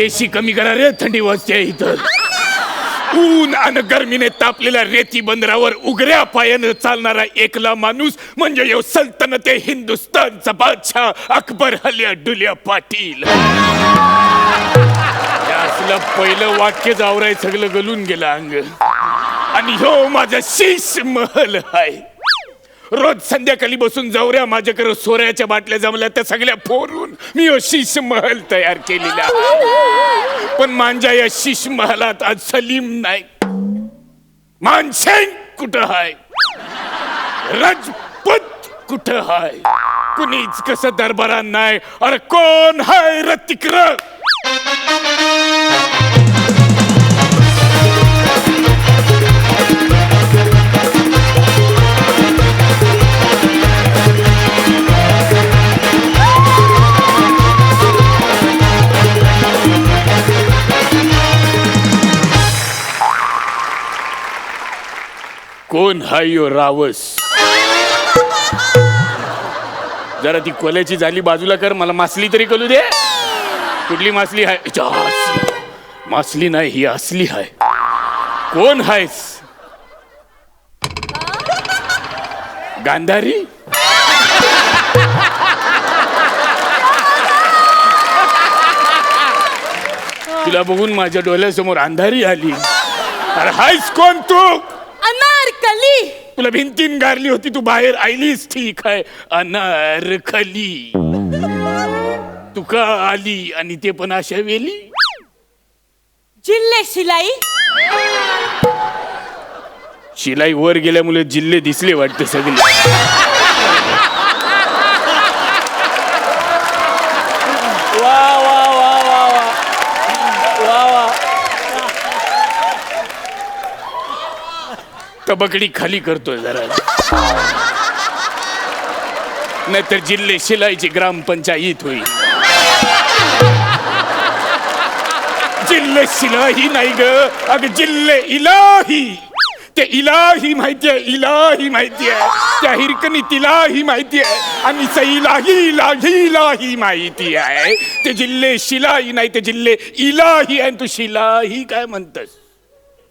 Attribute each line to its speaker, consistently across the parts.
Speaker 1: AC कमी करा रे थंडी वाजते इथं. ऊन आणि गर्मीने तापलेल्या रेती बंदरावर उघड्या पायानं चालणारा एकला माणूस म्हणजे यो सल्तनते ए हिंदुस्तानचा बादशाह अकबर हल्या डुल्या पाटील. असलं पहिलं वाक्य जावराय सगळं गलून गेलं अंग. आणि ह्यो माझा शीश महल आहे. रोज संध्याकाळी बसून जाऊऱ्या माझ्याकडे सोऱ्याच्या बाटल्या जमल्या त्या सगळ्या फोरून मी ह्यो शीश महल तयार केलेला. पण माझ्या या शीश महलात आज सलीम नाही. मानसिंग कुठं हाय? राजपूत कुठं हाय? कुणीच कसं दरबारात नाही. अरे कोण हाय रतिक्र कोण हाय यो रावस? जरा ती कोल्याची झाली बाजूला कर मला मासली तरी कळू दे. कुठली मासली आहे अच्छा, मासली नाही ही असली आहे कोण हायस? गांधारी? तुला बघून माझ्या डोळ्यासमोर अंधारी आली. अरे हायस कोण तू?
Speaker 2: अनारकली
Speaker 1: तुला भिंतीन गारली होती तू बाहेर आलीस ठीक आहे अनारखली तू का आली आणि ते पण अशा वेली.
Speaker 2: जिल्हे शिलाई.
Speaker 1: शिलाई वर गेल्यामुळे जिल्हे दिसले वाटते सगळे वा वा वा वा वा वा वा तबकडी खाली करतोय जरा. नाहीतर जिल्हे शिलाईची ग्रामपंचायत होईल. जिल्हे शिलाही नाही ग. अग जिल्हे इलाही. ते इलाही माहिती आहे इलाही माहिती आहे त्या हिरकणी तिलाही माहिती आहे आणि सईलाही इलाही इलाही माहिती आहे ते जिल्हे शिलाई नाही ते जिल्हे इलाही आहे. तू शिलाही काय म्हणतस?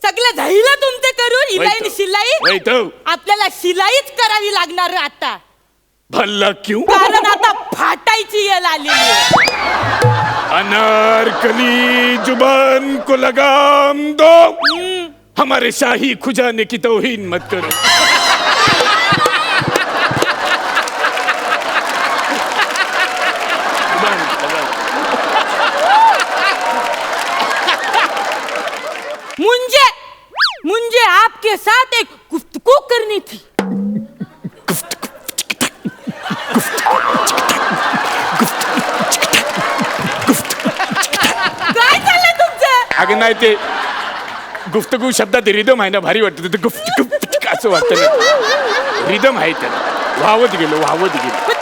Speaker 2: सगळं झालं तुमचं करून इलाई आणि शिलाई? आपल्याला शिलाईच करावी लागणार आता.
Speaker 1: भल्ला क्यों?
Speaker 2: कारण आता फाटायची येल आलेली आहे.
Speaker 1: अनारकली जुबान को लगाम दो। हमारे शाही खुजाने की तोहीन मत करो। नाही ते गुफ्तगू शब्दात रिदम आहे ना भारी वाटतं. ते गुफ्त गुफ्त असं वाटतं रिदम आहे त्याला. वाहवत गेलो वाहवत गेलो.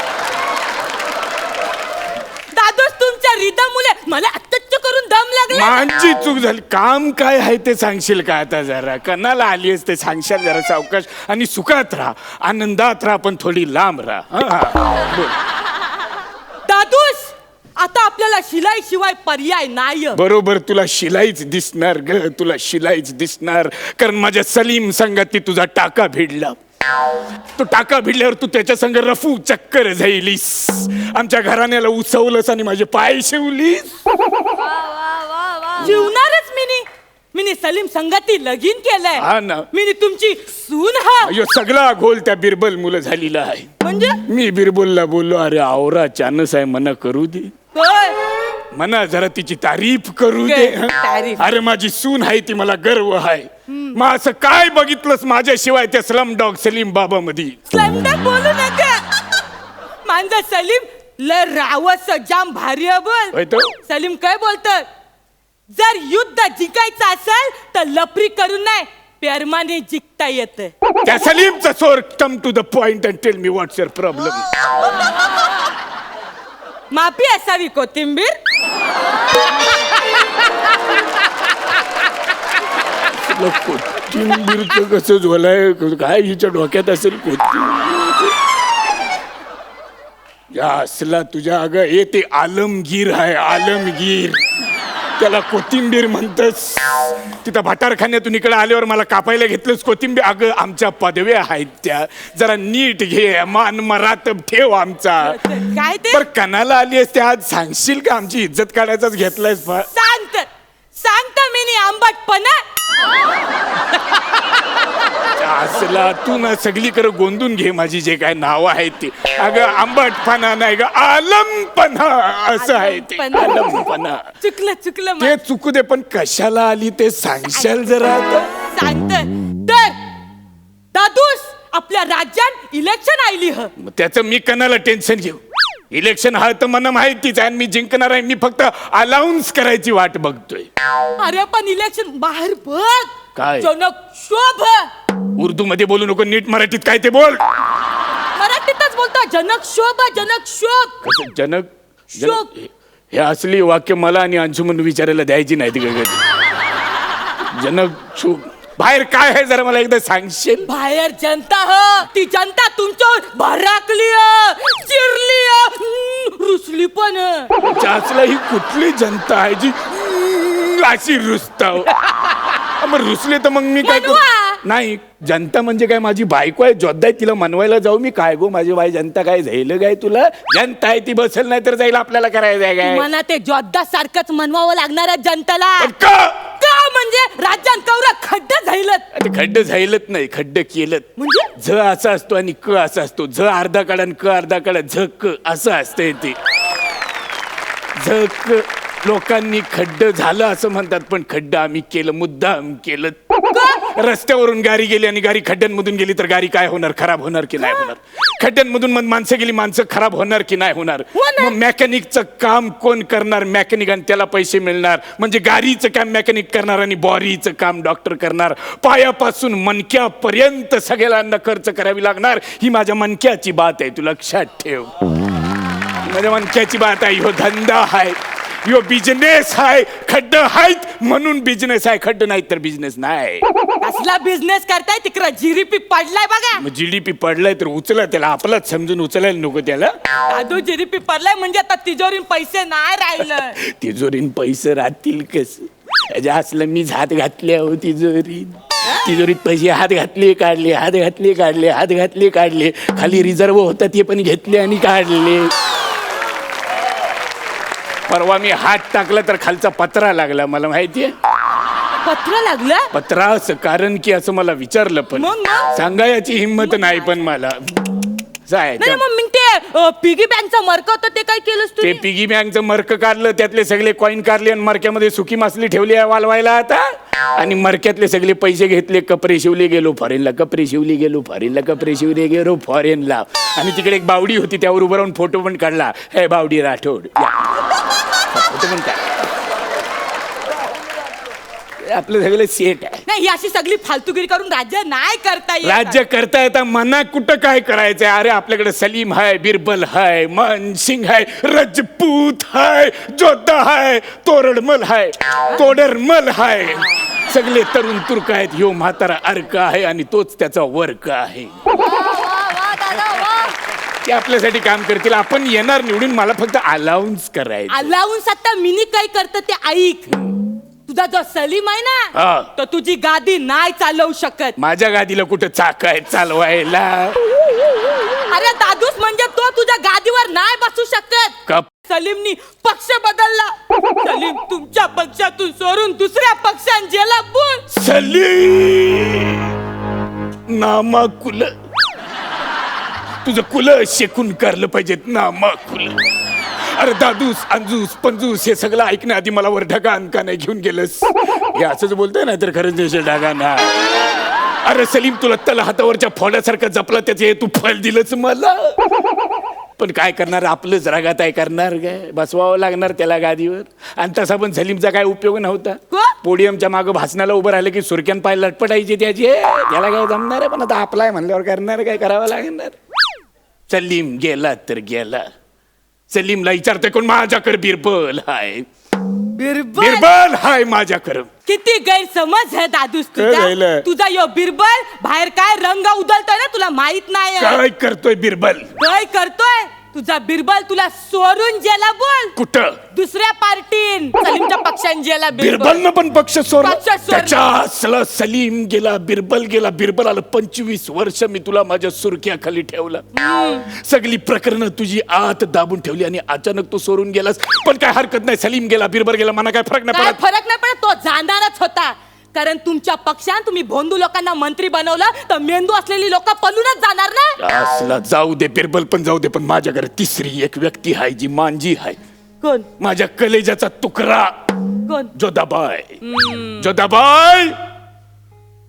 Speaker 2: दादोस तुमच्या रिदम मुले मला अत्यच्छ करून दम लागला.
Speaker 1: माझी चूक झाली. काम काय आहे ते सांगशील का आता जरा? कणाला आलीस ते सांगशाल जरा सावकाश. आणि सुखात राहा. आनंदात राहा पण थोडी लांब राहा. हा, हा. बोल.
Speaker 2: आता आपल्याला शिलाई शिवाय पर्याय नाही
Speaker 1: बरोबर तुला शिलाईच दिसणार ग तुला शिलाईच दिसणार. कारण माझ्या सलीम संगाती तुझा टाका भिडला. तो टाका भिडल्यावर तू त्याच्या संग रफू चक्कर जाईलीस आमच्या घराण्याला उचवलंस आणि माझे पाय शिवलीस.
Speaker 2: जीवनारच मिनी. मिनी सलीम संगती लगीन केलंय.
Speaker 1: हा ना.
Speaker 2: मिनी तुमची सून हा.
Speaker 1: अयो सगळा घोल त्या बिरबल मुलं झालेला आहे.
Speaker 2: म्हणजे?
Speaker 1: मी बिरबलला बोललो अरे आवरा चानस आहे मना करू दे.
Speaker 2: होय.
Speaker 1: मना जरा तिची तारीफ करू दे?
Speaker 2: तारीफ.
Speaker 1: अरे माझी सून आहे ती मला गर्व आहे. मग असं काय बघितलंस माझ्याशिवाय त्या स्लम डॉग सलीम बाबा मध्ये
Speaker 2: स्लमडॉग बोलू नका. माझा सलीम ल रावस जाम भारी आहे बोल.
Speaker 1: होय तो?
Speaker 2: सलीम काय बोलत जर युद्ध जिंकायचं असेल तर लपरी करून नाही पेरमाने जिंकता येत.
Speaker 1: त्या सलीमचा सोर come to the point and tell me what's your problem
Speaker 2: माफी असावी कोथिंबीर.
Speaker 1: कोथिंबीरचं कसं झोलाय? काय हिच्या डोक्यात असेल कोथिंबीर? या असला तुझ्या अगं हे ते आलमगीर आहे आलमगीर. त्याला कोथिंबीर म्हणतस. तिथं भटारखान्यातून इकडे आल्यावर मला कापायला घेतलंस कोथिंबीर. अगं आमच्या पदव्या आहेत त्या. जरा नीट घे मान मरातब ठेव आमचा.
Speaker 2: काय ते?
Speaker 1: पर कणाला आली असते आज? सांगशील का आमची इज्जत काढायचाच घेतलायस
Speaker 2: सांगत. सांगता मी नी आंबटपणा.
Speaker 1: असला तू ना सगळीकडे गोंधून घे माझी जे काय नाव आहेत ती. अगं आंबटपणा नाही ग आलमपणा असं आहे ते.
Speaker 2: आलमपणा.
Speaker 1: आलमपणा.
Speaker 2: चुकलं चुकलं
Speaker 1: ते चुकू दे पण कशाला आली ते सांगशाल जरा आता?
Speaker 2: सांगत. तर दादूस आपल्या राज्यात इलेक्शन आयली ह.
Speaker 1: मग त्याचं मी कणाला टेन्शन घेऊ? इलेक्शन हा तर मला माहितीच आहे आणि मी जिंकणार आहे. मी फक्त अलाउन्स करायची वाट बघतोय.
Speaker 2: अरे पण इलेक्शन बाहेर बघ.
Speaker 1: काय?
Speaker 2: जनक शोभ
Speaker 1: उर्दू मध्ये बोलू नको नीट मराठीत काय ते बोल.
Speaker 2: मराठीतच बोलतो जनक शोभ जनक शोभ
Speaker 1: कसं जनक
Speaker 2: शोक.
Speaker 1: हे असली वाक्य मला आणि अंशुमन विचारायला द्यायची नाहीत का कधी जनक शोक. बाहेर काय आहे जरा मला एकदा सांगशील?
Speaker 2: बाहेर जनता ह ती जनता तुमच्यावर भराकली ह, चिरली ह, हम्म, रुसली पण ह.
Speaker 1: जासला ही कुठली जनता आहे जी अशी रुसताव मग रुसले तर मग मी काय करू. नाही जनता म्हणजे काय? माझी बायको आहे जोद्धा आहे, तिला मनवायला जाऊ मी. काय गो माझी बाई जनता काय जाईल काय तुला? जनता आहे ती बसेल नाही तर जाईल आपल्याला करायचं आहे काय?
Speaker 2: मला ते जोद्धा सारखंच मनवावं लागणार आहे जनताला.
Speaker 1: पण का?
Speaker 2: का म्हणजे राज्यात कवरा खड्ड
Speaker 1: ते खड्ड झाईलत नाही खड्ड केलं
Speaker 2: म्हणजे?
Speaker 1: झ असा असतो आणि क असा असतो. झ अर्धा काढा आणि क अर्धा काढा. झ क असं असतंय ते. झ क लोकांनी खड्ड झालं असं म्हणतात पण खड्ड आम्ही केलं मुद्दाम केलं. रस्त्यावरून गाडी गेली आणि गाडी खड्ड्यांमधून गेली तर गाडी काय होणार? खराब होणार की नाही होणार? खड्ड्यांमधून मग माणसं गेली माणसं खराब होणार की नाही होणार?
Speaker 2: होणार.
Speaker 1: मग मेकॅनिकचं काम कोण करणार? मेकॅनिक आणि त्याला पैसे मिळणार. म्हणजे गाडीचं काम मेकॅनिक करणार आणि बॉडीचं काम डॉक्टर करणार. पायापासून मणक्यापर्यंत सगळ्यांना खर्च करावी लागणार. ही माझ्या मणक्याची बात आहे. तू लक्षात ठेव. माझ्या मणक्याची बात आहे. ह्यो धंदा आहे. ह्यो बिझनेस आहे खड्ड आहेत म्हणून बिझनेस आहे खड्ड नाही तर बिझनेस नाही
Speaker 2: कसला बिझनेस करताय तिकडं जीडीपी पडलाय बघा.
Speaker 1: मग जीडीपी पडलाय तर उचला त्याला. आपलाच समजून उचलायला नको त्याला.
Speaker 2: दादू जीडीपी पडलाय म्हणजे आता तिजोरीन पैसे नाही राहिलं.
Speaker 1: तिजोरीन पैसे राहतील कस? त्याच्या असलं मीच हात घातले हो? तिजोरीत तिजोरीत पैसे हात घातले काढले हात घातले काढले हात घातले काढले. खाली रिझर्व होता ते पण घेतले आणि काढले. परवा मी हात टाकला तर खालचा पत्रा लागला मला माहितीये?
Speaker 2: पत्र लागलं?
Speaker 1: पत्रा असं कारण की असं मला विचारलं पण.
Speaker 2: मग, मग?
Speaker 1: सांगायची हिंमत नाही पण मला.
Speaker 2: नाही मग मी ते पिगी बँकचं मर्क होतं ते काय केलंस तू
Speaker 1: ते पिगी बँकचं मर्क काढलं त्यातले सगळे कॉईन काढले आणि मरक्यामध्ये सुकी मासली ठेवली आहे वालवायला आता. आणि मरक्यातले सगळे पैसे घेतले कपडे शिवले गेलो फॉरेनला कपडे शिवले गेलो फॉरेनला कपडे शिवले गेलो फॉरेनला आणि तिकडे एक बावडी होती त्यावर उभं राहून फोटो पण काढला. हे बावडी राठोड. फोटो पण काढला आपलं सगळं सेट आहे.
Speaker 2: नाही ही अशी सगळी फालतूगिरी करून राज्य नाही करता येत.
Speaker 1: राज्य करता येता मना कुठं काय करायचंय? अरे आपल्याकडे सलीम हाय बिरबल हाय मन सिंग हाय रजपूत हाय जोधा हाय तोरडमल हाय तोडरमल हाय. सगळे तरुण तुर्क आहेत ह्यो म्हातारा अर्क आहे आणि तोच त्याचा वर्क आहे. ते आपल्यासाठी काम करतील. आपण येणार निवडून मला फक्त अलाउन्स करायचं
Speaker 2: अलाउन्स आता मिनी काय करत ते ऐक. तुझा जो सलीम आहे
Speaker 1: हा.
Speaker 2: ना तो तुझी गादी नाही चालवू शकत.
Speaker 1: माझ्या गादीला कुठं चाक आहे चालवायला?
Speaker 2: अरे दादूस म्हणजे तो तुझ्या गादीवर नाही बसू शकत.
Speaker 1: कप
Speaker 2: सलीमनी पक्ष बदलला. सलीम तुमच्या पक्षातून सोडून दुसऱ्या पक्षात गेला पण
Speaker 1: सलीम! नामा कुल. तुझं कुल शेकून करलं पाहिजेत नामा कुल. अरे दादूस अंजूस पंजूस हे सगळं ऐकण्या आधी मला वर ढगा अंका नाही घेऊन गेलंस. हे असंच बोलतोय ना तर खरंच देश ढगा ना. अरे सलीम तुला तल हातावरच्या फोड्यासारखं जपलं त्याचे तू फळ दिलंच मला. पण काय करणार आपलंच रागात आहे करणार काय बसवावं लागणार त्याला गादीवर. आणि तसा पण सलीमचा काय उपयोग नव्हता.
Speaker 2: का?
Speaker 1: पोडियमच्या मागं भासणाला उभं राहिलं की सुरक्यान पाय लटपटायचे त्याचे. त्याला काय जमणार आहे? पण आता आपलाय म्हणल्यावर करणार काय करावं लागणार? सलीम गेला तर गेला. सलीमला विचारतोय कोण माझ्याकडे बिरबल हाय.
Speaker 2: बिरबल?
Speaker 1: बिरबल हाय माझ्याकडे.
Speaker 2: किती गैरसमज आहे दादूस
Speaker 1: काय झालं?
Speaker 2: तुझा तुझा यो बिरबल बाहेर काय रंग उदलतोय ना तुला माहीत नाही
Speaker 1: काय करतोय बिरबल?
Speaker 2: काय करतोय? तुझा बिरबल तुला सोडून गेला बोल.
Speaker 1: कुठं?
Speaker 2: दुसऱ्या पार्टीन. सलीमच्या पक्षान गेला बिरबल.
Speaker 1: बिरबलनं पण पक्ष सोडला.
Speaker 2: पक्ष सोडला.
Speaker 1: त्याच्या असला सलीम गेला बिरबल गेला बिरबल आलं. पंचवीस वर्ष मी तुला माझ्या सुरक्याखाली ठेवलं. सगळी प्रकरण तुझी आत दाबून ठेवली आणि अचानक तू सोडून गेलास. पण काय हरकत नाही. सलीम गेला बिरबल गेला. मला काय फरक नाही
Speaker 2: काय
Speaker 1: पडत?
Speaker 2: फरक नाही पडत? तो जाणारच होता. कारण तुमच्या पक्षात तुम्ही भोंदू लोकांना मंत्री बनवलं तर मेंदू असलेली लोक पळूनच जाणार ना?
Speaker 1: असला जाऊ दे बिरबल पण जाऊ दे पण माझ्या घरी तिसरी एक व्यक्ती आहे जी मांजी आहे.
Speaker 2: कोण?
Speaker 1: माझ्या कलेजाचा तुकडा.
Speaker 2: कोण?
Speaker 1: जोदाबाय जोदाबाय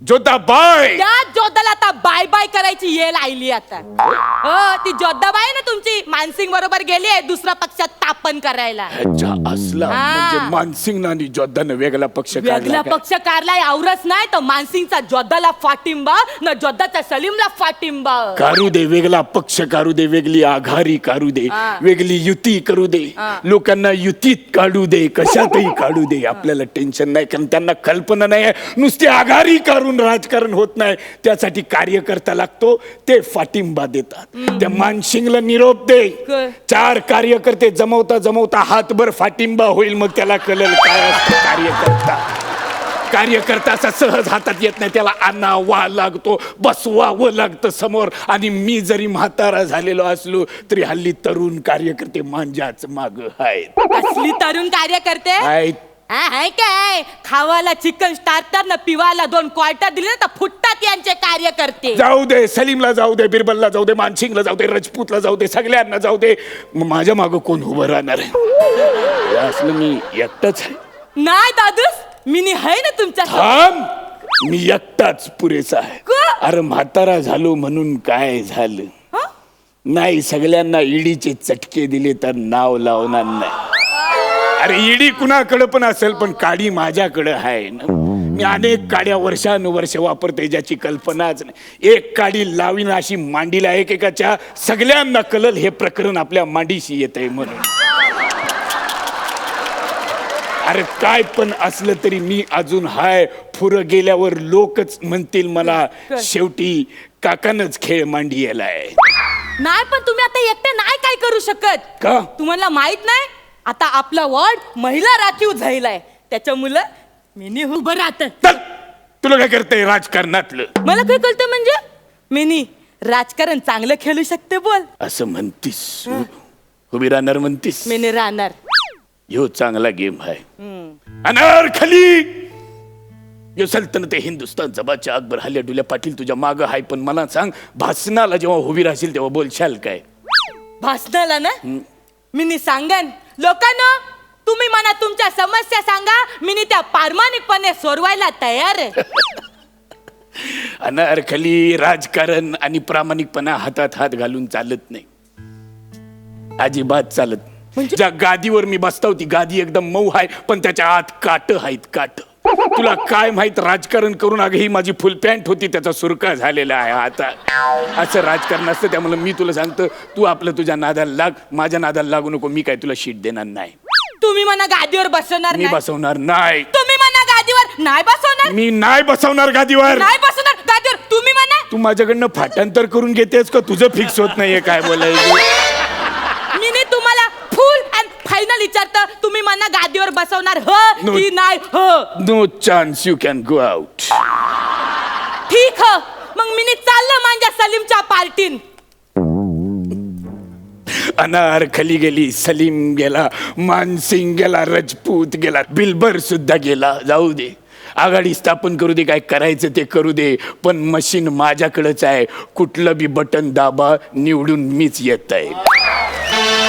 Speaker 1: जोदाबाय
Speaker 2: त्या जोधाला आता बाय बाय करायची येल आईली आता हो ती जोधाबाई ना तुमची मानसिंग बरोबर गेली आहे दुसऱ्या पक्षात स्थापन करायला
Speaker 1: ह्याच्या असला
Speaker 2: हा.
Speaker 1: म्हणजे मानसिंग आणि जोधानं वेगळा पक्ष
Speaker 2: वेगळा
Speaker 1: काढला काय?
Speaker 2: पक्ष काढलाय आवरच नाही तर मानसिंगचा जोधाला फाटिंबा न जोधाच्या सलीमला फाटिंबा
Speaker 1: कारू दे वेगळा पक्ष काढू दे वेगळी आघाडी काढू दे
Speaker 2: हा.
Speaker 1: वेगळी युती करू दे. लोकांना युतीत काढू दे कशातही काढू दे आपल्याला टेन्शन नाही कारण त्यांना कल्पना नाही आहे नुसती आघाडी काढून राजकारण होत नाही त्यासाठी कार्यकर्ता लागतो ते फाटिंबा देतात. त्या मानसिंगला निरोप दे? चार कार्यकर्ते जमवता जमवता हातभर फाटिंबा होईल मग त्याला कळेल काय असतं कार्यकर्ता. कार्यकर्ता असा सहज हातात येत नाही त्याला आणावा लागतो बसवावं लागतं समोर. आणि मी जरी म्हातारा झालेलो असलो तरी हल्ली तरुण कार्यकर्ते मांजाच माग आहेत.
Speaker 2: असली तरुण कार्यकर्ते?
Speaker 1: आहेत.
Speaker 2: हा, हाय काय? खावाला चिकन स्टार्टर न पिवायला दोन क्वार्टर दिले तर फुटतात यांचे कार्यकर्ते.
Speaker 1: जाऊ दे सलीमला जाऊ दे बिरबलला जाऊ दे मानसिंगला जाऊ दे रजपूतला जाऊ दे सगळ्यांना जाऊ दे. माझ्या माग कोण उभं राहणार आहे? हे असलं मी एकटाच आहे.
Speaker 2: नाही दादूस मिनी आहे ना तुमच्या
Speaker 1: थांब मी एकटाच पुरेसा आहे.
Speaker 2: का?
Speaker 1: अरे म्हातारा झालो म्हणून काय झालं?
Speaker 2: हं?
Speaker 1: नाही सगळ्यांना ईडीचे चटके दिले तर नाव लावणार नाही. अरे ईडी कुणाकडं पण असेल पण काडी माझ्याकडं आहे ना. मी अनेक काड्या वर्षानुवर्ष वापरते ज्याची कल्पनाच नाही. एक काडी लावीन अशी मांडीला एकेकाच्या सगळ्यांना कलल हे प्रकरण आपल्या मांडीशी येत आहे म्हणून. अरे काय पण असलं तरी मी अजून हाय पुरं गेल्यावर लोकच म्हणतील मला? शेवटी काकानच खेळ मांडी यालाय
Speaker 2: नाही पण तुम्ही आता एकटे नाही काय करू शकत?
Speaker 1: का?
Speaker 2: तुम्हाला माहीत नाही? आता आपला वॉर्ड महिला राखीव झालाय त्याच्या मुलं मिनी उभं राहत.
Speaker 1: तुला काय करतंय राजकारणातलं?
Speaker 2: मला काय कळतं म्हणजे? मिनी राजकारण चांगलं खेळू शकते बोल.
Speaker 1: असं म्हणतीस? उभी राहणार म्हणतीस?
Speaker 2: मिनी राहणार.
Speaker 1: ह्यो चांगला गेम आहे अनारखली यो सल्तनत हिंदुस्तानचा बादशाह अकबर हल्ल्या डुल्या पाटील तुझ्या माग हाय पण मला सांग भासनाला जेव्हा उभी राहशील तेव्हा बोलशाल काय?
Speaker 2: भासणाला ना? मिनी सांगन. लोकांना तुम्ही मला तुमच्या समस्या सांगा मिनी त्या प्रामाणिकपणे सोडवायला तयार आहे.
Speaker 1: अनारखली राजकारण आणि प्रामाणिकपणा हातात हात घालून चालत नाही. अजिबात चालत
Speaker 2: म्हणजे?
Speaker 1: ज्या गादीवर मी बसता ती गादी एकदम मऊ आहे पण त्याच्या आत काट आहेत काट. तुला काय माहीत राजकारण करून अगं ही माझी फुल पॅन्ट होती त्याचा सुरका झालेला आहे आता. असं राजकारण असतं त्यामुळे मी तुला सांगतो तू आपलं तुझ्या नादाला लाग माझ्या नादाला लागू नको मी काय तुला शीट देणार नाही.
Speaker 2: तुम्ही मला गादीवर बसवणार
Speaker 1: मी
Speaker 2: नाही.
Speaker 1: बसवणार नाही.
Speaker 2: तुम्ही मला गादीवर नाही बसवणार.
Speaker 1: मी नाही बसवणार गादीवर.
Speaker 2: नाही बसवणार. गादीवर तुम्ही म्हणा
Speaker 1: तू माझ्याकडनं फाटांतर करून घेतेस का? तुझं फिक्स होत नाहीये काय बोलायचं
Speaker 2: मी नाही तुम्हाला फुल अँड फायनल विचारतं तुम्ही मला गादीवर बसवणार ह
Speaker 1: No.
Speaker 2: की नाही ह?
Speaker 1: No chance you can go out.
Speaker 2: ठीक ह. मग मी चाललं माझ्या सलीमच्या पार्टीन.
Speaker 1: अनारखली गेली सलीम गेला मानसिंग गेला रजपूत गेला बिलबर सुद्धा गेला. जाऊ दे. आघाडी स्थापन करू दे काय करायचं ते करू दे. पण मशीन माझ्याकडेच आहे. कुठलं बी बटन दाबा निवडून मीच येत आहे.